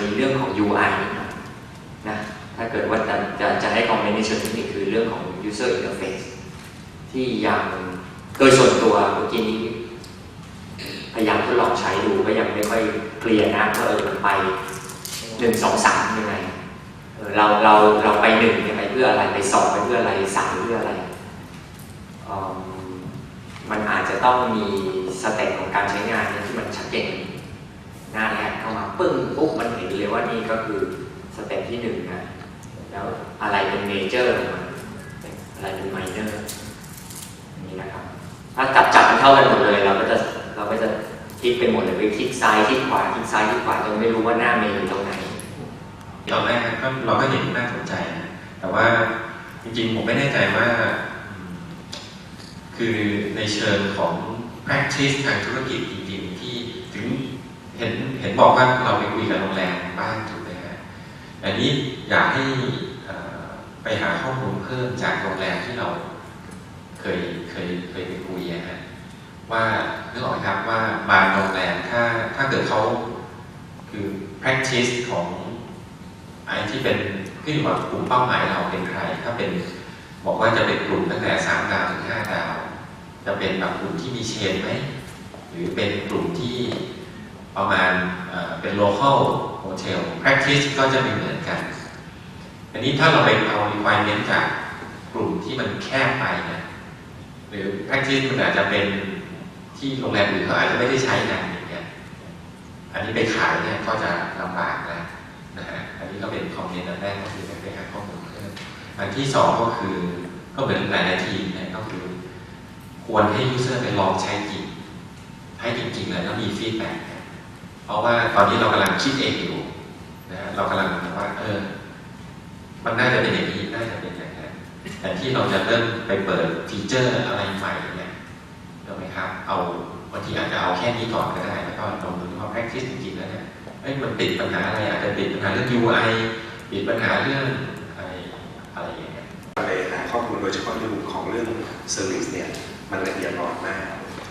มีเรื่องของ UI นะถ้าเกิดว่าจะจะจะให้คอมเมนต์ในเชิงเทคนิคคือเรื่องของ user interface ที่ยังโดยส่วนตัวเมื่อกี้นี้พยายามทดลองใช้ดูก็ยังไม่ค่อยเคลียร์นะว่าเออมันไปหนึ่งสองสามยังไงเราเราเราไปหนึ่งเนี่ยไปเพื่ออะไรไปสองไปเพื่ออะไรสามเพื่ออะไร มันอาจจะต้องมีสเต็ปของการใช้งานที่มันชัดเจน หน้าแรกเข้ามาปึ้งปุ๊บมันเห็นเลยว่านี่ก็คือสเต็ปที่หนึ่งนะแล้วอะไรเป็นเมเจอร์ของมันอะไรเป็นไมเนอร์นี่นะครับ ถ้าจับจับมันเท่ากันหมดเลย เราก็จะเราก็จะคลิกไปหมดเลยไปคลิกซ้ายคลิกขวาคลิกซ้ายคลิกขวาจนไม่รู้ว่าหน้าเมนูตรงไหนตอนแรกก็เราก็เห็นน่าสนใจนะแต่ว่าจริงๆผมไม่แน่ใจว่า คือในเชิงของ practice ทางธุรกิจจริงๆที่ถึง เห็นเห็นบอกว่าเราไปคุยกับโรงแรมบ้างถูกไหมฮะอันนี้อยากให้ไปหาข้อมูลเพิ่มจากโรงแรมที่เราเคยเคยเคยไปคุยอะฮะว่านึกออกไหมครับว่าบางโรงแรมถ้าถ้าเกิดเขาคือ practice ของไอ้ที่เป็นขึ้นอยู่กับกลุ่มเป้าหมายเราเป็นใคร ถ้าเป็นบอกว่าจะเป็นกลุ่มตั้งแต่สามดาวถึงห้าดาว จะเป็นแบบกลุ่มที่มีเชนไหมหรือเป็นกลุ่มที่ ประมาณเป็น local hotel practice ก็จะไม่เหมือนกัน อันนี้ถ้าเราไปเอา requirement จากกลุ่มที่มันแคบไปนะหรือ practice มันอาจจะเป็นที่โรงแรมอื่นเขาอาจจะไม่ได้ใช้กันอย่างเงี้ย อันนี้ไปขายเนี่ยก็จะลำบากแล้วนะฮะ อันนี้ก็เป็นคอมเมนต์อันแรกก็คือไปหาข้อมูลเพิ่มอันที่สองก็คือก็เหมือนหลายทีมเนี่ยก็คือ ควรให้ยูเซอร์ไปลองใช้จริงให้จริงๆเลยแล้วมีฟีดแบ็กเพ ราะว่าตอนนี้เรากำลังคิดเองอยู่นะเรากำลังว่าเออ มันน่าจะเป็นอย่างนี้น่าจะเป็นอย่างนั้นแต่ที่เราจะเริ่มไปเปิดฟีเจอร์อะไรใหม่เนี่ยถูกไหมครับ เอาบางทีอาจจะเอาแค่นี้ก่อนก็ได้แล้วก็ลองดูว่า practice จริงๆแล้วเนี่ยเอ้ยมันติดปัญหาอะไรอาจจะติดปัญหาเรื่อง UI ติดปัญหาเรื่องอะไรอะไรอย่างเงี้ยไปหาข้อมูลโดยเฉพาะในมุมของเรื่องเซอร์วิสเนี่ยมันละเอียดอ่อนมาก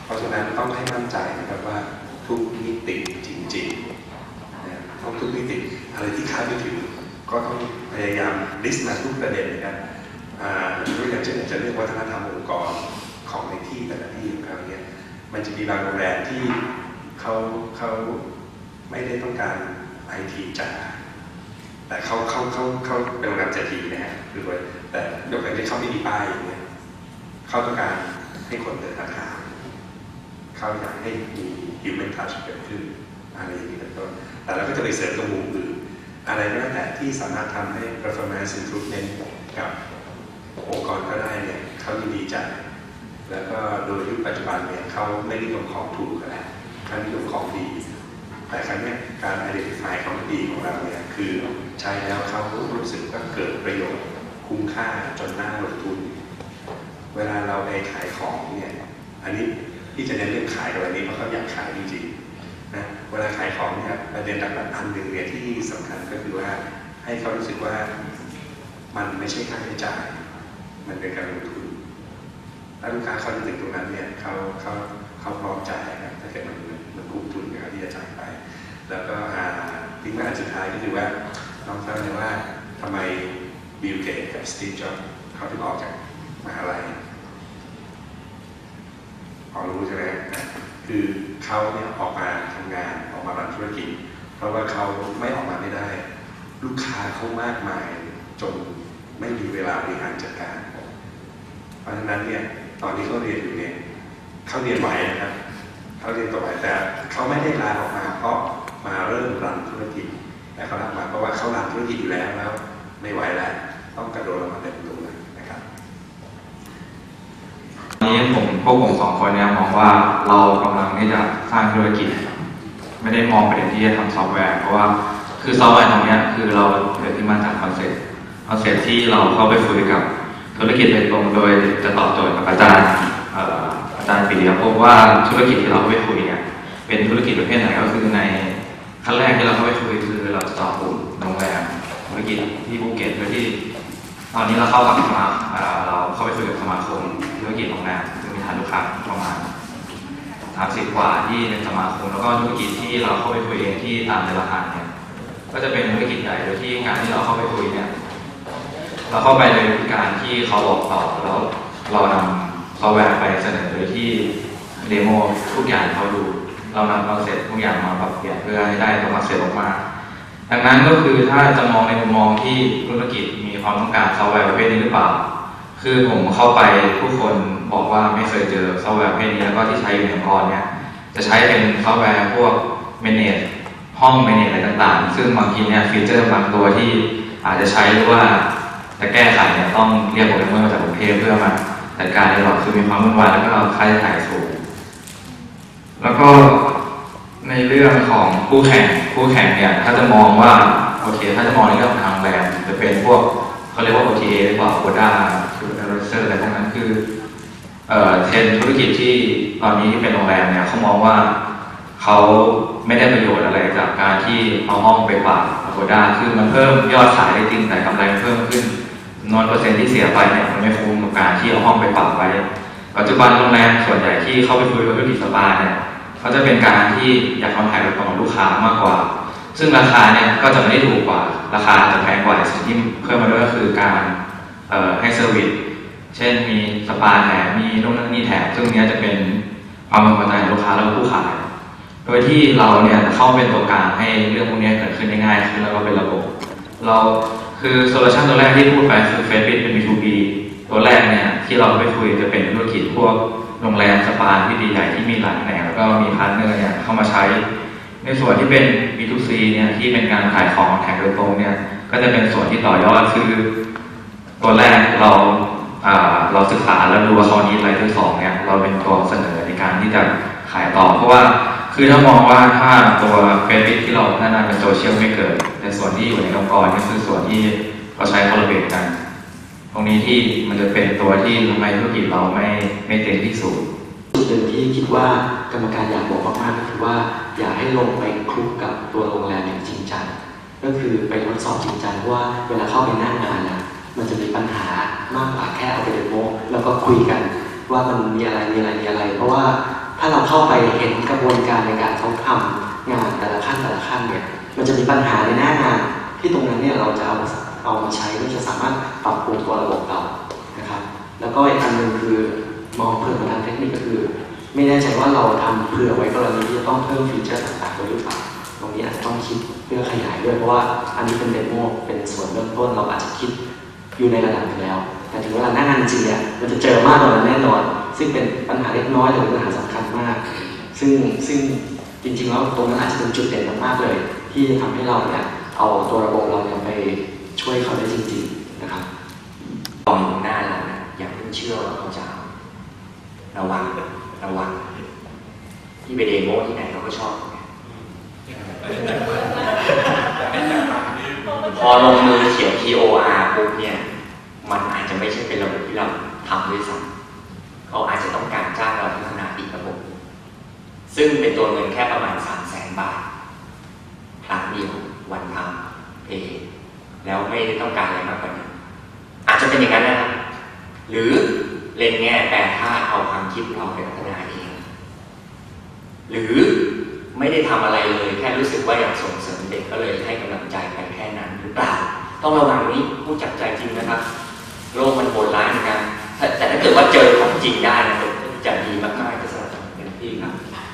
เพราะฉะนั้นต้องให้มั่นใจนะครับว่าทุกมิติจริง ๆนะต้องทุกมิติอะไรที่คาดไม่ถึงก็ต้องพยายามลิสต์มาทุกประเด็นนะครับอ่ายกตัวอย่างเช่นอาจะเรื่องวัฒนธรรมองค์กรของในที่แต่ละที่ของเขาเนี่ยมันจะมีบางโรงแรมที่เขาเขาไม่ได้ต้องการไอทีจ๋าแต่เขาเขาเขาเขาเป็นโรงแรมเจ็ดทีนะฮะคือว่าแต่ยกเว้นที่เขาไม่มีป้ายอย่างเงี้ยเขาต้องการให้คนเดินทางเขาอยากให้มี human touch เกิดขึ้น อะไรอย่างนี้เป็นต้นแต่เราก็จะไปเสริมตรงมุมอื่นอะไรก็แล้วแต่ที่สามารถทำให้ performance improvement กับองค์กรก็ได้เนี่ยเขายินดีจ่ายแล้วก็โดยยุคปัจจุบันเนี่ยเขาไม่นิยมของถูกกันแล้วเขานิยมของดี แต่ครั้งเนี้ยการ identify ของดีของเราเนี่ยคือใช้แล้วเขารู้สึกว่าเกิดประโยชน์คุ้มค่าจนน่าลงทุน เวลาเราไปขายของเนี่ยอันนี้ที่จะเน้นเรื่องขายกับอันนี้เพราะเขาอยากขายจริงๆ นะเวลาขายของเนี่ยประเด็นหลักๆอันหนึ่งเนี่ยที่สำคัญก็คือว่าให้เขารู้สึกว่ามันไม่ใช่ค่าใช้จ่าย มันเป็นการลงทุนถ้าลูกค้าเขาถึงตรงนั้นเนี่ยเขาเขาเขาพร้อมจ่ายครับถ้าเกิดมันมันคุ้มทุนนะครับที่จะจ่ายไป แล้วก็อ่าทิ้งไว้อันสุดท้ายก็คือว่าน้องทราบไหมว่าทำไมบิลเกตกับสตีฟจ็อบเขาถึงออกจากมหาลัยพอรู้ใช่ไหม คือเขาเนี่ยออกมาทำงานออกมารันธุรกิจ เพราะว่าเขาไม่ออกมาไม่ได้ ลูกค้าเขามากมายจนไม่มีเวลาบริหารจัดการ เพราะฉะนั้นเนี่ยตอนที่เขาเรียนอยู่เนี่ยเขาเรียนไหวนะครับเขาเรียนต่อไหวแต่เขาไม่ได้ลาออกมาเพราะมาเริ่มรันธุรกิจแต่เขาลามาเพราะว่าเขารันธุรกิจอยู่แล้วแล้ว ไม่ไหวแล้วต้องกระโดดลงมาเต็มตัวเลยนะครับ วันนี้ผมพ วกผมสองคนเนี่ยมองว่าเรากำลังที่จะสร้างธุรกิจ ไม่ได้มองประเด็นที่จะทำซอฟต์แวร์เพราะว่าคือซอฟต์แวร์ตรงนี้คือเราเกิดที่มาจากคอนเซ็ปต์คอนเซ็ปต์ที่เราเข้าไปคุยกับธุรกิจโดยตรงโดยจะตอบโจทย์กับอาจารย์อาจารย์ปีเดียพบว่าธุรกิจที่เราเข้าไปคุยเนี่ยเป็นธุรกิจประเภทไหนก็คือในขั้นแรกที่เราเข้าไปคุยคือเราจะต่อกลุ่มโรงแรมธุรกิจที่ภูเก็ตโดยที่ ตอนนี้เราเข้ากับสมาเราเข้าไปคุยกับสมาคมธุรกิจโรงแรมานลูกค้าประมาณสามสิบกว่าที่ในสมาคมแล้วก็ธุรกิจที่เราเข้าไปคุยเองที่ตามในราคาเนี่ยก็จะเป็นธุรกิจใหญ่โดยที่งานที่เราเข้าไปคุยเนี่ยเราเข้าไปในวิธีการที่เขาบอกต่อแล้วเรานำซอฟต์แวร์ไปเสนอโดยที่เดโมทุกอย่างเขาดู เรานำคอนเซ็ปต์ทุกอย่างมาปรับเปลี่ยนเพื่อให้ได้ตัวคอนเซ็ปต์ออกมา ดังนั้นก็คือถ้าจะมองในมุมมองที่ธุรกิจมีความต้องการซอฟต์แวร์ประเภทนี้หรือเปล่า คือผมเข้าไปผู้คนบอกว่าไม่เคยเจอซอฟต์แวร์เภทนี้แล้วก็ที่ใช้อยู่ในองค์กรเนี่ยจะใช้เป็นซอฟต์แวร์พวก manage ห้อง manage อะไรต่างๆ ซึ่งบางทีเนี่ยฟีเจอร์บางตัวที่อาจจะใช้หรือว่าจะแก้ไขเนี่ยต้องเรียกโปรแกรมเมอร์มาจากกรุงเทพเพื่อมาจัดการในหลอดคือมีความวุ่นวายแล้วก็ค่าใช้จ่ายสูง แล้วก็ในเรื่องของคู่แข่งคู่แข่งเนี่ยถ้าจะมองว่าโอเค ถ้าจะมองในเรื่องทางแบรนด์จะเป็นพวก เขาเรียกว่า OTA หรือเปล่า Oda คือ Advertiser อะไรพวกนั้นคือเอ่อเทรนธุรกิจที่ตอนนี้ที่เป็นโรงแรมเนี่ยเขามองว่าเขาไม่ได้ประโยชน์อะไรจากการที่เอาห้องไปฝากอโกด้าคือมันเพิ่มยอดขายได้จริงแต่กำไรเพิ่มขึ้นนอนเปอร์เซ็นต์ที่เสียไปเนี่ยมันไม่คุ้มกับการที่เอาห้องไปฝากไว้ ปัจจุบันโรงแรมส่วนใหญ่ที่เข้าไปคุยกับธุรกิจสปาเนี่ยเขาจะเป็นการที่อยากคอนแทคกับของลูกค้ามากกว่า ซึ่งราคาเนี่ยก็จะไม่ได้ถูกกว่า ราคาจะแพงกว่าสิ่งที่เพิ่มมาด้วยก็คือการให้เซอร์วิส เช่นมีสปาแถม มีนู่นนั่นนี่แถม ซึ่งนี้จะเป็นความพึงพอใจของลูกค้าและผู้ขาย โดยที่เราเนี่ยเข้าเป็นตัวกลางให้เรื่องพวกนี้เกิดขึ้นได้ง่ายขึ้นแล้วก็เป็นระบบ เราคือโซลูชันตัวแรกที่พูดไปคือเฟซบุ๊กเป็น B2B ตัวแรกเนี่ยที่เราไปคุยจะเป็นธุรกิจพวกโรงแรมสปาที่ดีใหญ่ที่มีหลายแหล่งแล้วก็มีพาร์ทเนอร์เนี่ยเข้ามาใช้ ในส่วนที่เป็น B2C เนี่ยที่เป็นการขายของแข่งโดยตรงเนี่ยก็จะเป็นส่วนที่ต่อยอดคือตัวแรกเราเราศึกษาแล้วดูว่าเขานี้อะไรที่สองเนี่ยเราเป็นตัวเสนอในการที่จะขายต่อ เพราะว่าคือถ้ามองว่าถ้าตัวเฟซบุ๊กที่เราพัฒนาเป็นโซเชียลไม่เกิดแต่ส่วนที่อยู่ในองค์กรนี่คือส่วนที่เราใช้คอลลาเบตกัน ตรงนี้ที่มันจะเป็นตัวที่ทำไมธุรกิจเราไม่ไม่เต็มที่สุด หนึ่งที่คิดว่ากรรมการอยากบอกมากๆก็คือว่าอยากให้ลงไปคลุกกับตัวโรงแรมอย่างจริงจังก็คือไปทดสอบจริงจังว่าเวลาเข้าไปหน้างานนะมันจะมีปัญหามากกว่าแค่เอาไปเดโมแล้วก็คุยกันว่ามันมีอะไรมีอะไรมีอะไร เพราะว่าถ้าเราเข้าไปเห็นกระบวนการในการเขาทำงานแต่ละขั้นแต่ละขั้นเนี่ยมันจะมีปัญหาในหน้างานที่ตรงนั้นเนี่ยเราจะเอาเอามาใช้เพื่อจะสามารถปรับปรุงตัวระบบเรานะครับ แล้วก็อีกอันหนึ่งคือ มองเพิ่มมาทางเทคนิคก็คือ ไม่แน่ใจว่าเราทำเผื่อไว้กรณีที่จะต้องเพิ่มฟีเจอร์ต่างๆไว้หรือเปล่าตรงนี้อาจจะต้องคิดเพื่อขยายด้วยเพราะว่าอันนี้เป็นเดโมเป็นส่วนเริ่มต้นเราอาจจะคิดอยู่ในระดับนึงแล้ว แต่ถึงเวลาหน้างานจริงเนี่ยมันจะเจอมากกว่านั้นแน่นอน ซึ่งเป็นปัญหาเล็กน้อยแต่เป็นปัญหาสำคัญมาก ซึ่งซึ่งจริงๆแล้วตรงนั้นอาจจะเป็นจุดเด่นมากๆเลย ที่ทำให้เราเนี่ยเอาตัวระบบเราเนี่ยไปช่วยเขาได้จริง ๆนะครับตอนหน้าเรานะอย่าเพิ่งเชื่อว่าเขาจะ ระวังระวังที่ไปเดโมที่ไหนเขาก็ชอบพอลงมือเขียน TOR ปุ๊บเนี่ย มันอาจจะไม่ใช่เป็นระบบที่เราทำด้วยซ้ำเขาอาจจะต้องการจ้างเราพัฒนาอีกระบบหนึ่งซึ่งเป็นตัวเงินแค่ประมาณ3 0 0แสนบาท ครั้งเดียววันทำเพย์แล้วไม่ได้ต้องการอะไรมากกว่านั้นอาจจะเป็นอย่างนั้นนะครับหรือเล่นแง่แต่ถ้าเอาความ คิดเราไปพัฒนาเอง หรือไม่ได้ทำอะไรเลย แค่รู้สึกว่าอยากส่งเสริมเด็กก็เลยให้กำลังใจไปแค่นั้นหรือเปล่า ต้องระวังนี้ผู้จับใจจริงนะครับ โลกมันโหดร้ายนะครับแต่แต่ถ้าเกิดว่าเจอของจริงได้นะจะดีมาก